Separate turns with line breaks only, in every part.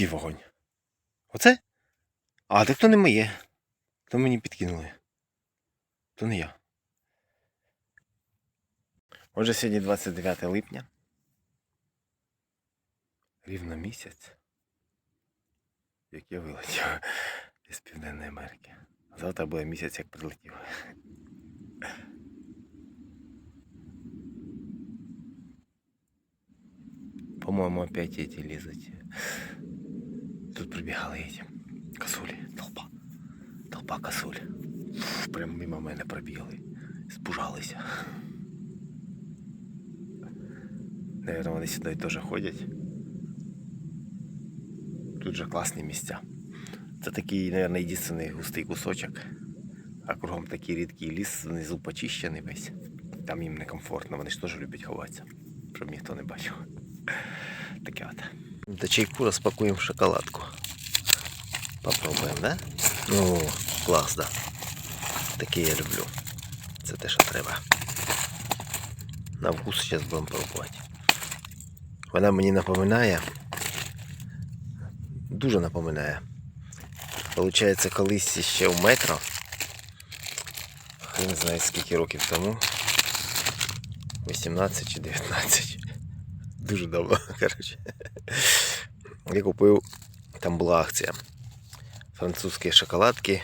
Який вогонь? Оце? А, так то не моє. То мені підкинули. То не я. Отже, сьогодні 29 липня. Рівно місяць. Як я вилетів із Південної Америки. Завтра буде місяць, як прилетів. По-моему, опять эти лезут. Тут прибігали эти косулі. Толпа. Толпа косуль. Фу, Прям мимо мене пробігли. Спужалися. Наверное, вони сюди теж ходять. Тут же класні місця. Це такий, наверное, єдиний густий кусочок. А кругом такий рідкий ліс, внизу почищений весь. Там їм некомфортно, вони ж теж люблять ховатися. Щоб ніхто не бачив. Таке от. До чайку розпакуємо шоколадку. Попробуємо, да? Ну, клас, да. Таке я люблю. Це те, що треба. На вкус зараз будемо пробувати. Вона мені напоминає. Дуже напоминає. Получається, колись ще в метро. Хрен знає скільки років тому. 18 чи 19. Дуже давно, коротше. Я купив, там була акція. Французькі шоколадки.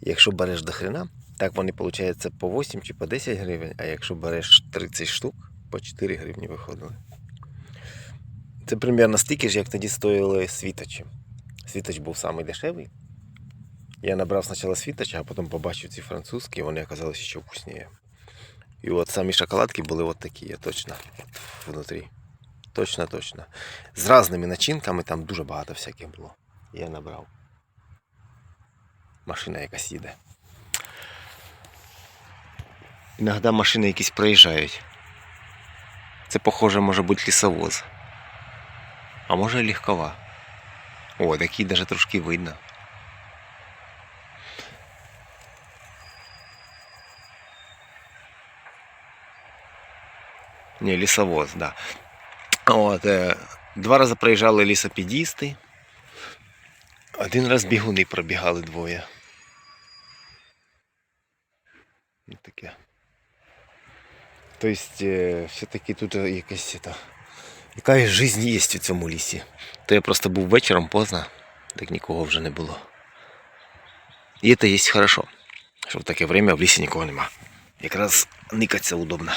Якщо береш до хрена, так вони виходить по 8 чи по 10 гривень, а якщо береш 30 штук, по 4 гривні виходили. Це примерно стільки ж, як тоді стоїли світочі. Світоч був самий. Я набрав спочатку світоча, а потім побачив ці французькі, вони оказалися ще вкусніше. І от самі шоколадки були от такі, точно, внутрі. Точно, точно. З різними начинками, там дуже багато всяких було. Я набрав. Машина якась їде. Іноді машини якісь проїжджають. Це, похоже, може бути лісовоз. А може і легкова. О, такий навіть трошки видно. Не, лісовоз, да. От, е, два рази проїжджали лісопедісти. Один раз бігуни пробігали двоє. Ну, таке. Тобто, е, все-таки тут е, якась та, якась жизнь є в цьому лісі. То я просто був вечором поздно, так нікого вже не було. І це є хорошо, що в таке время в лісі нікого нема. Якраз никатися удобно.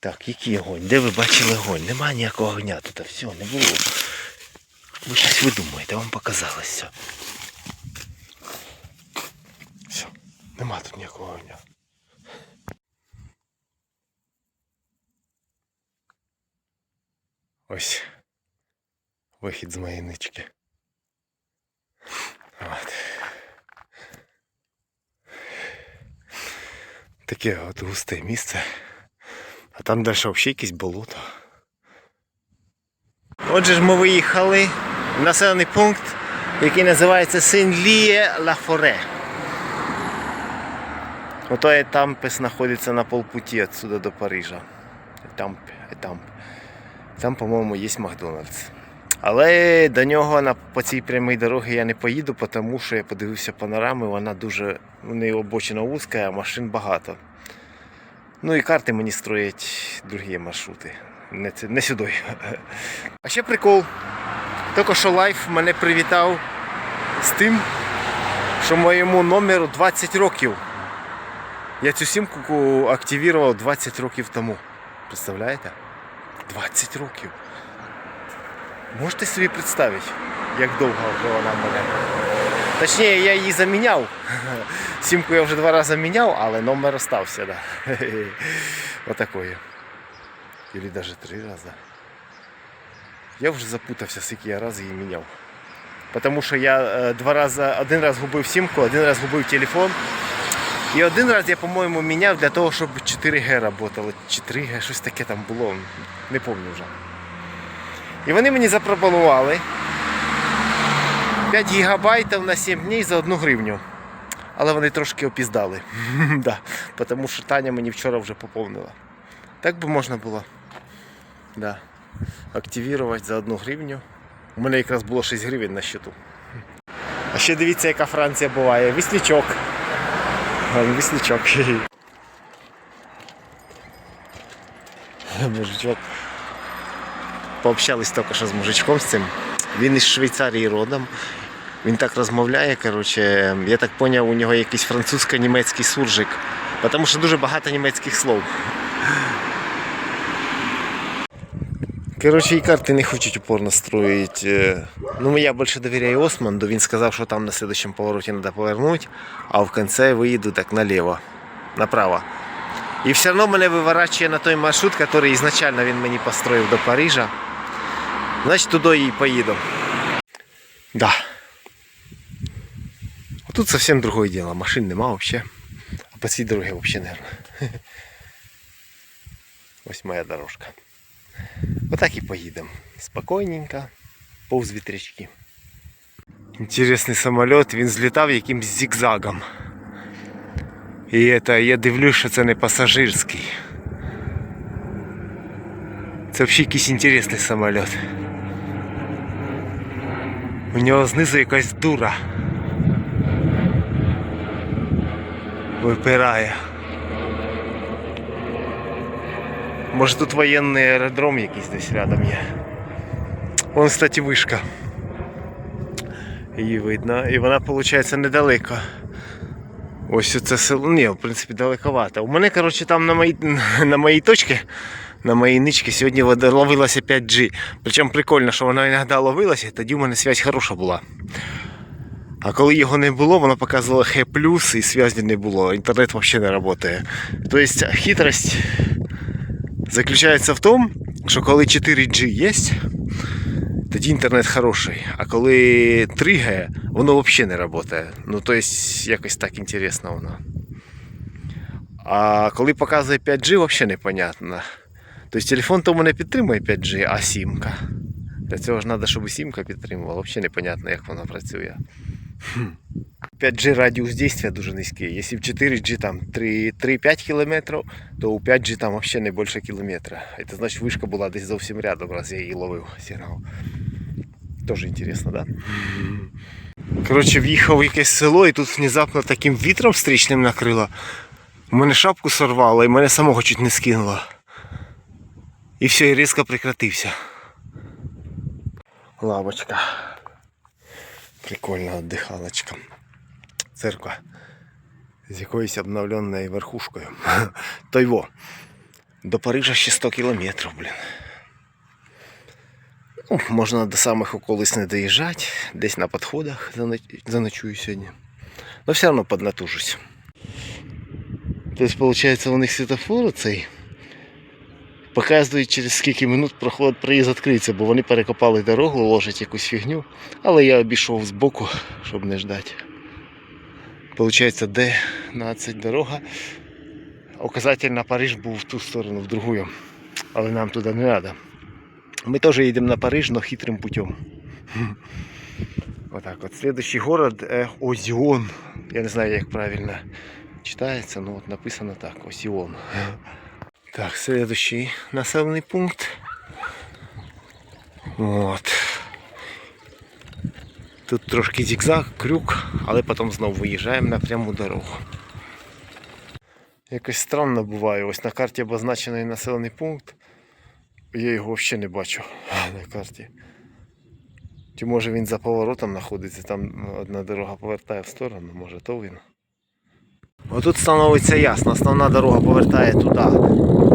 Так, який огонь? Де ви бачили огонь? Нема ніякого огня тут, все, не було. Ви щось видумуєте, вам показалось все. Все, нема тут ніякого огня. Ось вихід з моєї нички. От. Таке от густе місце. А там далі взагалі якесь болото. Отже ж ми виїхали в населений пункт, який називається Сен-Ліє ла Форе. Ото Етампе знаходиться на полпуті відсюди до Парижа. Етамп, Етамп. Там, по-моєму, є Макдональдс. Але до нього на, по цій прямій дорогі я не поїду, тому що я подивився панорами, вона дуже у неї обочина вузька, а машин багато. Ну і карти мені строять другі маршрути. Не, не сюди. А ще прикол. Тільки що лайф мене привітав з тим, що моєму номеру 20 років. Я цю сімку активував 20 років тому. Представляєте? 20 років. Можете собі представити, як довго вона мене. Точніше, я її заміняв. Сімку я вже два рази міняв, але номер остався, да. Отакої. Или навіть три рази. Я вже запутався, скільки я раз її міняв. Тому що я е, два рази, один раз губив сімку, один раз губив телефон. І один раз я, по-моєму, міняв для того, щоб 4G работало. 4G, щось таке там було, не пам'ятаю вже. І вони мені запропонували 5 гігабайтів на 7 днів за 1 гривню. Але вони трошки опіздали. да, тому що Таня мені вчора вже поповнила. Так би можна було. Да. активувати за одну гривню. У мене якраз було 6 гривень на счету. А ще дивіться, яка Франція буває. Віслічок. Віслічок. Мужичок. Пообщались тільки що з мужичком з цим. Він із Швейцарії родом. Він так розмовляє, коротше, я так зрозумів, у нього якийсь французько-німецький суржик. Тому що дуже багато німецьких слов. Коротше, і карти не хочуть упорно строїть. Е, Ну, я більше довіряю Османду. Він сказав, що там на следующем повороті треба повернути, а в кінці виїду так наліво, направо. І все одно мене виворачує на той маршрут, який ізначально він мені построїв до Парижа. Значить, туди і поїду. Да. Тут совсем другое дело. Машин нема вообще. А по цій дорогі вообще, наверное. Ось моя дорожка. Отак і поїдемо. Спокійненько, повз вітрячки. Інтересний самоліт, він злітав якимсь зігзагом. І це, я дивлюсь, що це не пасажирський. Це взагалі якийсь інтересний самоліт. У нього знизу якась дура. Випирає. Може тут воєнний аеродром якийсь десь рядом є. Вон, кстати, вишка. Її видно. І вона, виходить, недалеко. Ось це село. Ні, в принципі, далековато. У мене, коротше, там на моїй, на моїй точці, на моїй ничці сьогодні ловилася 5G. Причому прикольно, що вона іноді ловилася, тоді у мене связь хороша була. А коли його не було, воно показувало Х+, і зв'язі не було. Інтернет взагалі не працює. Тобто хитрость заключається в тому, що коли 4G є, тоді інтернет хороший. А коли 3G, воно взагалі не працює. Ну, тобто, якось так інтересно воно. А коли показує 5G, взагалі непонятно. Тобто телефон то у мене підтримує 5G, а сімка. Для цього ж треба, щоб і сімка підтримувала. Взагалі непонятно, як вона працює. 5G радіус дійства дуже низький. Якщо в 4G там 3-5 км, то у 5G там взагалі не більше кілометра. Це значить вишка була десь зовсім рядом, раз я її ловив сигнал. Тоже інтересно, да? Коротше, в'їхав в якесь село і тут внезапно таким вітром стрічним накрило. У мене шапку сорвало і мене самого чуть не скинуло. І все, і різко прекратився. Лавочка. Прикольна віддихалочка. Церква. З якоюсь обновленою верхушкою. Тойво. До Парижа ще 100 кілометрів, блін. Ну, можна до самих околиць не доїжджати, десь на підходах заночую сьогодні. Но все одно поднатужусь. Тобто, виходить, у них світофор цей показує через скільки минут проход приїзд відкриється, бо вони перекопали дорогу, ложать якусь фігню. Але я обійшов збоку, щоб не ждати. Получається, Д-12 дорога. Указатель на Париж був в ту сторону, в другую. Але нам туди не треба. Ми теж їдемо на Париж, але хитрим путем. Отак от. Следующий город е, Озіон. Я не знаю, як правильно читається, але от написано так, Осіон. Так, следующий населений пункт. От. Тут трошки зігзаг, крюк, але потім знову виїжджаємо на пряму дорогу. Якось странно буває, ось на карті обозначений населений пункт. Я його взагалі не бачу на карті. Чи може він за поворотом знаходиться, там одна дорога повертає в сторону, може то він. Отут становиться ясно, основна дорога повертає туди.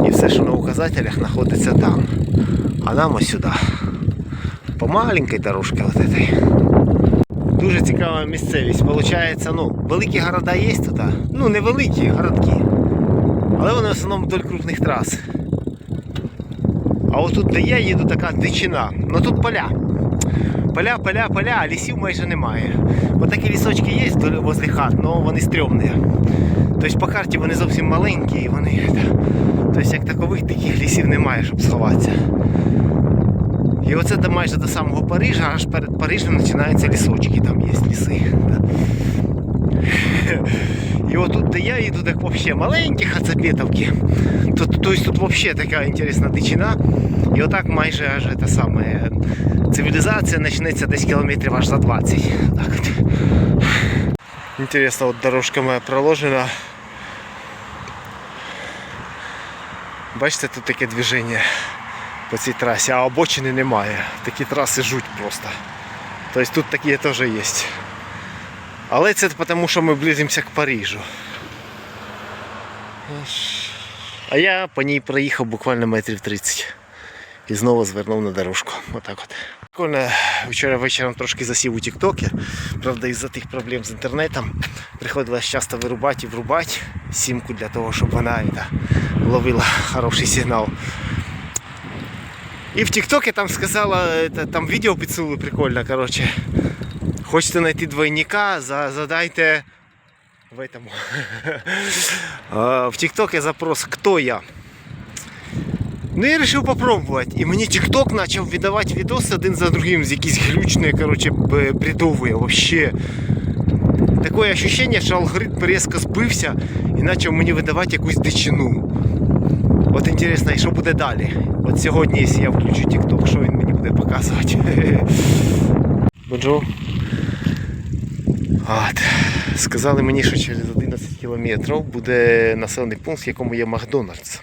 І все, що на указателях, знаходиться там. А нам ось сюди. По маленькій дорожці от этой. Дуже цікава місцевість. Получається, ну, великі города є тут. Ну, не великі городки. Але вони в основному вдоль крупних трас. А от тут, де я їду, така дичина. Ну тут поля. Поля, поля, поля, а лісів майже немає. Отакі лісочки є возле хат, але вони стрьомні. Тобто по карті вони зовсім маленькі і вони. Тобто як такових таких лісів немає, щоб сховатися. І оце майже до самого Парижа, аж перед Парижем починаються лісочки, там є ліси. І отут, де я їду, так взагалі маленькі хацапетовки. Тут, тобто тут взагалі така інтересна дичина. І отак майже аж те саме. Цивілізація почнеться десь кілометрів аж за 20. Так от. Інтересно, от дорожка моя проложена. Бачите, тут таке движення по цій трасі, а обочини немає. Такі траси жуть просто. Тобто тут такі теж є. Але це тому, що ми близимося к Парижу. А я по ній проїхав буквально метрів 30 і знову звернув на дорожку. Отак от. Прикольно, вчора вечором трошки засів у Тіктокі. Правда, із-за тих проблем з інтернетом приходилось часто вирубати і врубати сімку для того, щоб вона это, ловила хороший сигнал. І в Тіктокі там сказала, там відео підсунули прикольно, короче. Хочете знайти двойника, задайте в этом. В ТикТоке запрос «Кто я?». Ну я вирішив попробувати. І мені TikTok почав видавати відоси один за другим з якісь глючні, короче, б- бредові вообще. Таке ощущение, що алгоритм різко збився і почав мені видавати якусь дичину. От інтересно, що буде далі? От сьогодні, якщо я включу TikTok, що він мені буде показувати? Бонжур. От. Сказали мені, що через 11 кілометрів буде населений пункт, в якому є Макдональдс.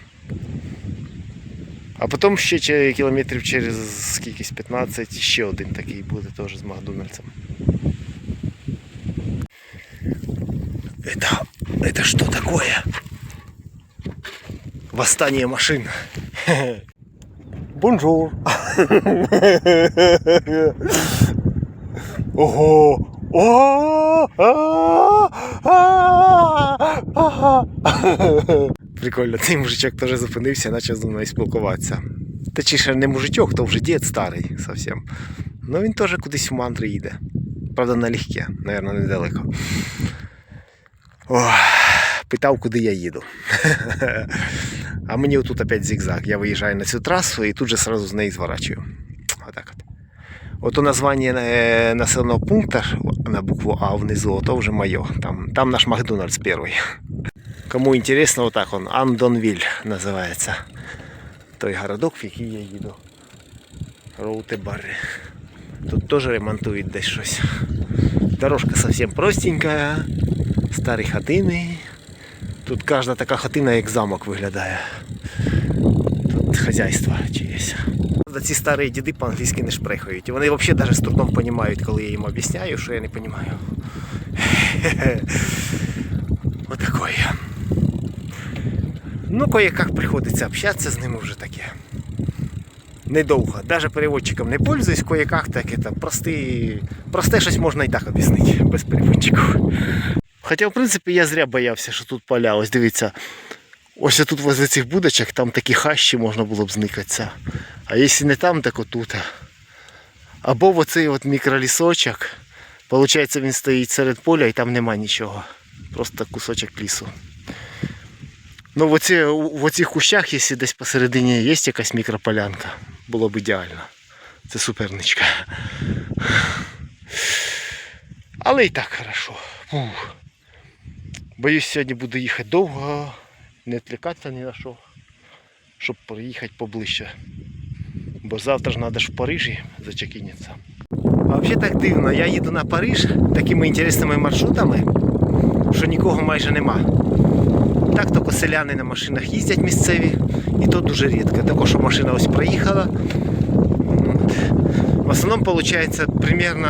А потім ще кілометрів через скількись 15 ще один такий буде теж з Макдональдсом. Это, это что такое? Восстание машин. Бонжур. Ого! Прикольно, цей мужичок теж зупинився, почав зі мною спілкуватися. Точніше, не мужичок, то вже дід старий зовсім. Ну він теж кудись в мантри їде. Правда, налегке, мабуть, недалеко. О, питав, куди я їду. А мені отут опять зигзаг. Я виїжджаю на цю трасу і тут же сразу з неї зворачую. Отак от. Ото названня е, населеного пункту на букву А внизу, то вже моє. Там, там наш Макдональдс перший. Кому интересно, вот так он, Андонвиль называется. Той городок, в який я їду. Роутебарри. Тут теж ремонтують десь щось. Дорожка совсем простенькая, старі хатини. Тут кожна така хатина як замок виглядає. Тут хазяйство чиєсь. Ці старі діди по-англійськи не шпрехають. Вони взагалі навіть з трудом розуміють, коли я їм об'ясняю, що я не розумію. Отакой. Ну, кое-как приходиться общаться з ними вже таке. Недовго. Даже переводчиком не пользуюсь, кое-как так это прості, просте щось можна і так об'яснити без переводчиків. Хоча, в принципі, я зря боявся, що тут поля. Ось дивіться. Ось тут возле цих будочок, там такі хащі можна було б зникатися. А якщо не там, так отут. Або в оцей от мікролісочок. Получається, він стоїть серед поля і там нема нічого. Просто кусочок лісу. Ну, в, оці, в оцих кущах, якщо десь посередині є якась мікрополянка, було б ідеально. Це суперничка. Але і так хорошо. Фух. Боюсь, сьогодні буду їхати довго, не відвлікатися ні на що, щоб приїхати поближче. Бо завтра ж треба ж в Парижі зачекінитися. А взагалі так дивно, я їду на Париж такими інтересними маршрутами, що нікого майже нема. Так тільки селяни на машинах їздять місцеві, і то дуже рідко. Також що машина ось проїхала. В основному виходить примерно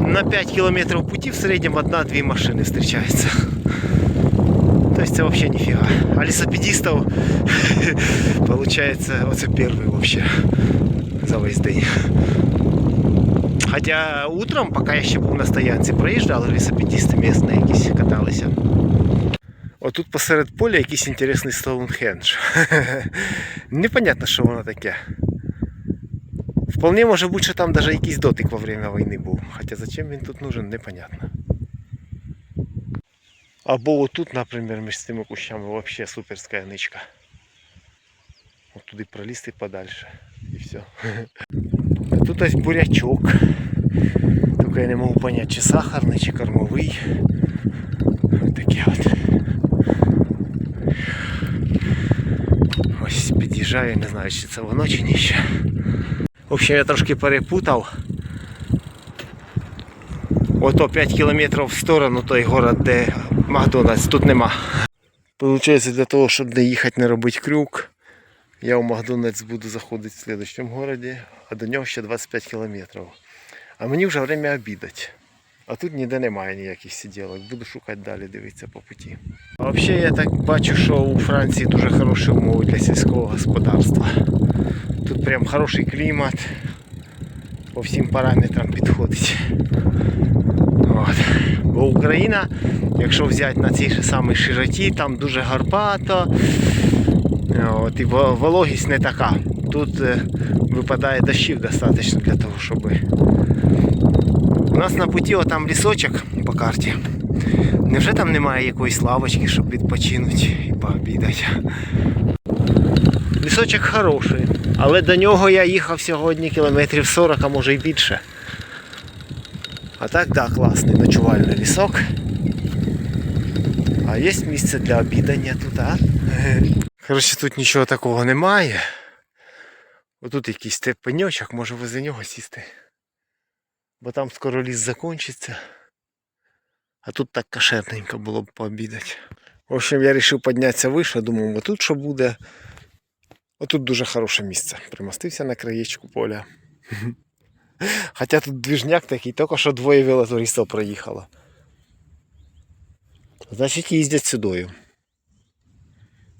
на 5 кілометрів путі в середньому одна-дві машини зустрічаються. Тобто це взагалі ніфіга. А лісопедистів виходить оце перший вообще за весь день. Хоча утром, поки я ще був на стоянці, проїжджали лісопедисти місні якісь каталися. Отут посеред поля якийсь інтересний Стоунхендж. Непонятно, що воно таке. Вполне може бути, що там навіть якийсь дотик во время війни був. Хоча зачем він тут нужен, непонятно. Або отут, наприклад, між цими кущами вообще суперська ничка. От туди пролізти подальше. І все. Тут ось бурячок. Тільки я не можу зрозуміти, чи сахарний, чи кормовий. Таке от. Ось під'їжджаю, не знаю, чи це воно чи ні ще. В общем, я трошки перепутав. Ото 5 кілометрів в сторону той город, де Макдональдс, тут нема. Получається, для того, щоб не їхати, не робити крюк, я у Макдональдс буду заходити в слідчому городі, а до нього ще 25 кілометрів. А мені вже время обідати. А тут ніде немає ніяких сиділок. Буду шукати далі, дивитися по путі. А взагалі я так бачу, що у Франції дуже хороші умови для сільського господарства. Тут прям хороший клімат, по всім параметрам підходить. От. Бо Україна, якщо взяти на цій самій широті, там дуже гарбато. От, і вологість не така. Тут е, випадає дощів достатньо для того, щоб. У нас на путі отам лісочок по карті. Невже там немає якоїсь лавочки, щоб відпочинути і пообідати? Лісочок хороший, але до нього я їхав сьогодні кілометрів 40, а може й більше. А так, да, класний ночувальний лісок. А є місце для обідання тут, а? Коротше, тут нічого такого немає. Отут якийсь те пеньочок, може возле нього сісти. Бо там скоро ліс закінчиться. А тут так кошерненько було б пообідати. В общем, я вирішив піднятися вище, думав, отут що буде. Отут дуже хороше місце. Примостився на краєчку поля. Хоча тут двіжняк такий, тільки що двоє велотуристів проїхало. Значить, їздять сюдою.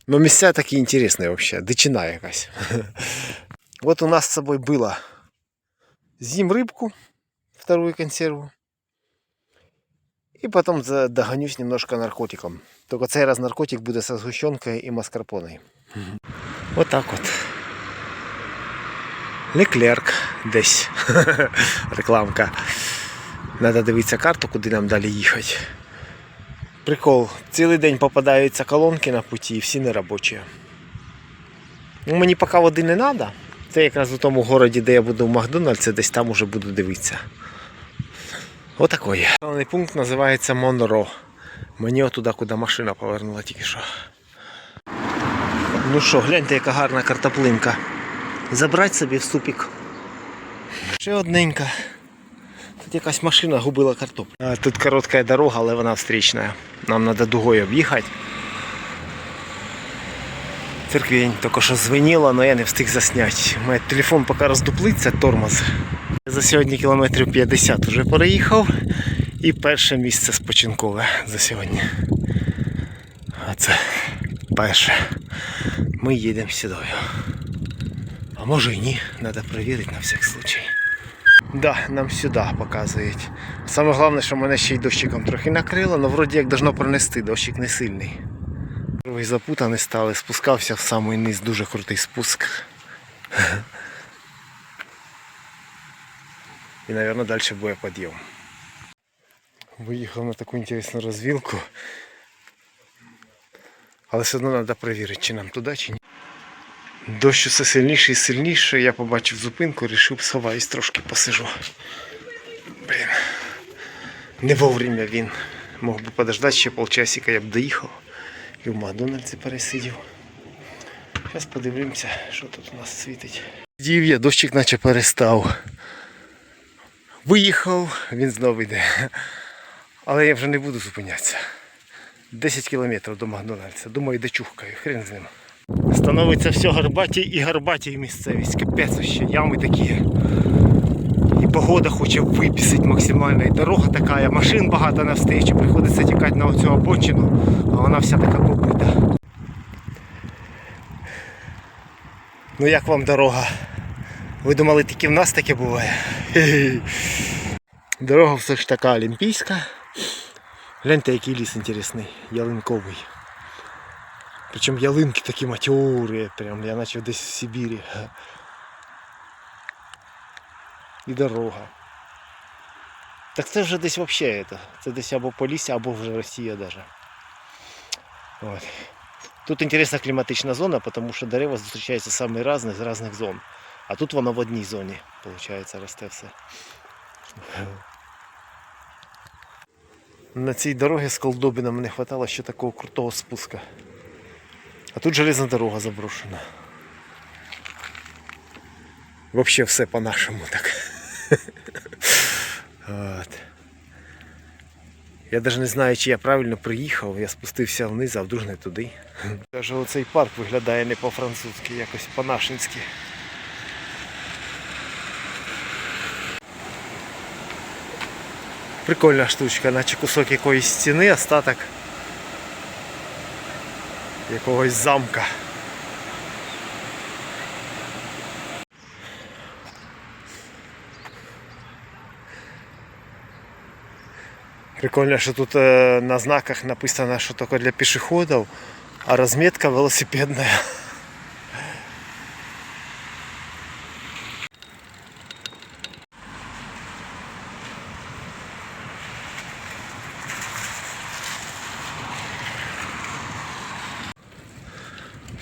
Ну, місця такі інтересні взагалі, дичина якась. Вот у нас з собою було. З'їм рибку, вторую консерву. І потім за- догонюсь немножко наркотиком. Тільки цей раз наркотик буде зі згущенкою і маскарпоною. Вот так от. Леклерк десь. Рекламка. Надо дивитися карту, куди нам далі їхати. Прикол, цілий день попадаються колонки на путі і всі неробочі. Ну, мені поки води не треба. Це якраз у тому городі, де я буду в Макдональдсі, десь там уже буду дивитися. Отакої. Населений пункт називається Монро. Мені отуди, куди машина повернула тільки що. Ну що, гляньте, яка гарна картоплинка. Забрати собі в супік. Ще одненька. Тут якась машина губила картоплю. Тут коротка дорога, але вона встрічна. Нам треба дугою об'їхати. Церквінь тільки що звеніло, але я не встиг засняти. У телефон поки роздуплиться, тормоз. За сьогодні кілометрів 50 вже переїхав. І перше місце спочинкове за сьогодні. А це перше. Ми їдемо сюди. А може і ні, треба перевірити на всяк случай. Да, нам сюди показують. Саме головне, що мене ще й дощиком трохи накрило, але вроді як должно пронести, дощик не сильний. Ви запутані стали, спускався в самий низ, дуже крутий спуск. І, мабуть, далі буде підйом. Виїхав на таку інтересну розвілку. Але все одно треба перевірити, чи нам туди, чи ні. Дощ все сильніше і сильніше. Я побачив зупинку, вирішив сховаюсь, трошки посижу. Блін. Не вовремя він. Мог би подождати ще полчасика, я б доїхав. І в Макдональдсі пересидів. Зараз подивимося, що тут у нас світить. Дів я, дощик наче перестав. Виїхав, він знову йде. Але я вже не буду зупинятися. 10 кілометрів до Макдональдса. Думаю, де чухкаю, хрен з ним. Становиться все гарбаті і гарбаті місцевість. Капець ще, ями такі. І погода хоче випісити максимально. І дорога така, машин багато навстрічу. Приходиться тікати на оцю обочину, а вона вся така побита. Ну як вам дорога? Ви думали, тільки в нас таке буває? Дорога все ж така олімпійська. Гляньте, який ліс інтересний, ялинковий. Причому ялинки такі матьори, прям я наче десь в Сибірі. І дорога. Так це вже десь взагалі це. Десь або Полісся, або вже Росія даже. От. Тут інтересна кліматична зона, тому що дерева зустрічаються саме різних з різних зон. А тут воно в одній зоні, виходить, росте все. На цій дорогі з колдобином не хватало ще такого крутого спуска. А тут железна дорога заброшена. Вообще все по-нашому так. От. Я навіть не знаю, чи я правильно приїхав, я спустився вниз, а вдруг не туди. Даже оцей парк виглядає не по-французьки, якось по-нашинськи. Прикольна штучка, наче кусок якоїсь стіни, остаток якогось замка. Прикольно, що тут е, на знаках написано, що тільки для пішоходів, а розмітка велосипедна.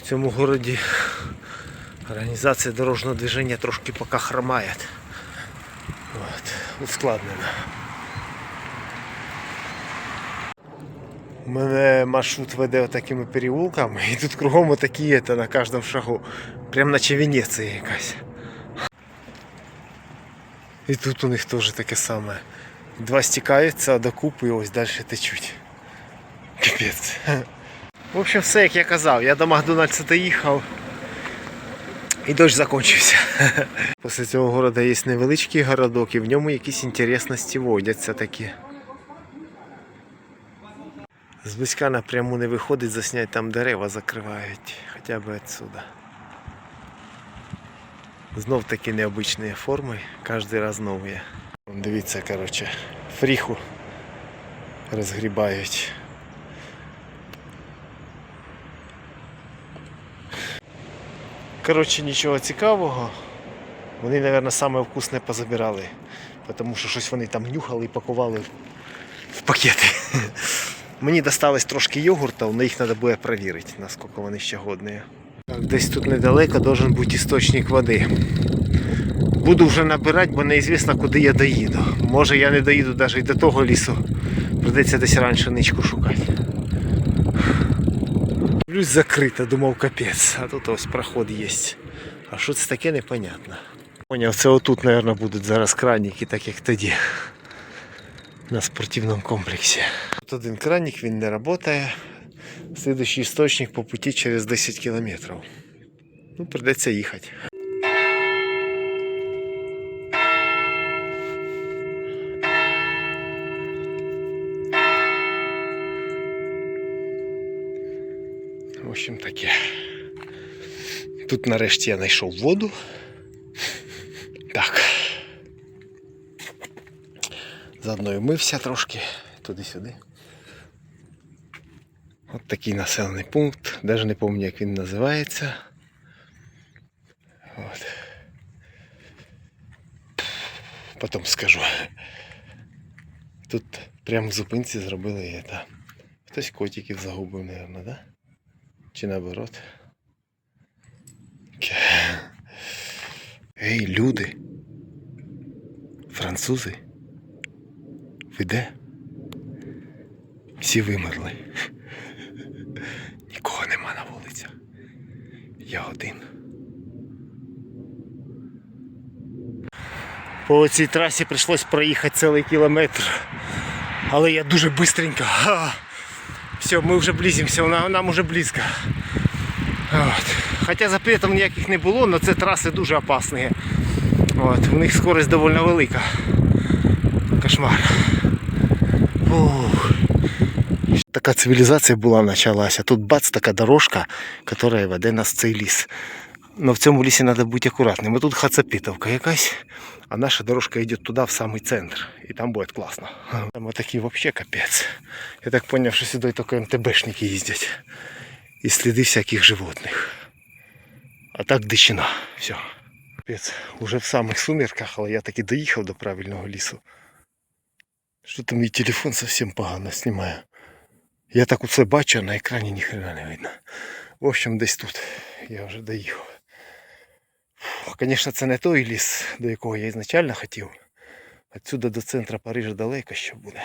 В цьому городі організація дорожнього движення трошки поки хромає. От, ускладнена. У мене маршрут веде такими переулками, і тут кругом такі на кожному шагу. Прям наче Венеція якась. І тут у них теж таке саме. Два стікаються докупи і ось далі течуть. Капець. В общем, все як я казав, я до Макдональдса доїхав. І дощ закінчився. Після цього города є невеличкий городок, і в ньому якісь інтересності водяться такі. Зблизька напряму не виходить заснять, там дерева закривають, хоча б відсюди. Знов такі необычні форми, кожен раз нові. Дивіться, коротше, фріху розгрібають. Коротше, нічого цікавого. Вони, мабуть, саме вкусне позабирали. Тому що щось вони там нюхали і пакували в пакети. Мені досталось трошки йогурта, але їх треба буде перевірити, наскільки вони ще годні. Так, десь тут недалеко должен бути істочник води. Буду вже набирати, бо неізвісно, куди я доїду. Може я не доїду навіть до того лісу. Придеться десь раніше ничку шукати. Плюс закрито, думав капець, а тут ось проход є. А що це таке, непонятно. Поняв, це отут, мабуть, будуть зараз краники, так як тоді. На спортивному комплексі. Тут один краник, він не працює. Слідуючий істочник по путі через 10 кілометрів. Ну, придеться їхати. Общем таке. Тут нарешті я знайшов воду. Так. Заодно і мився трошки туди-сюди. От такий населений пункт. Навіть не пам'ятаю, як він називається. От. Потім скажу. Тут прямо в зупинці зробили це. Хтось котиків загубив, мабуть, да? Чи наоборот? Ей, люди. Французи. Ви де? Всі вимерли. Нікого нема на вулицях. Я один. По цій трасі прийшлось проїхати цілий кілометр. Але я дуже бистренько. Все, ми вже близимося, вона- нам уже близько. От. Хоча запретів ніяких не було, але це траси дуже опасні. От. У них скорость доволі велика. Кошмар. Фух. Така цивілізація була почалася. Тут бац, така дорожка, яка веде нас в цей ліс. Но в цьому лісі треба бути акуратним. Ось тут хацапітовка якась, а наша дорожка йде туди, в самий центр. І там буде класно. Там отакий взагалі капець. Я так зрозумів, що сюди тільки МТБшники їздять. І сліди всяких животних. А так дичина. Все. Капець. Уже в самих сумерках, але я таки доїхав до правильного лісу. Що там мій телефон зовсім погано знімає. Я так оце бачу, а на екрані ніхрена не видно. В общем, десь тут я вже доїхав. Звісно, це не той ліс, до якого я ізначально хотів. Отсюди до центру Парижа далеко ще буде.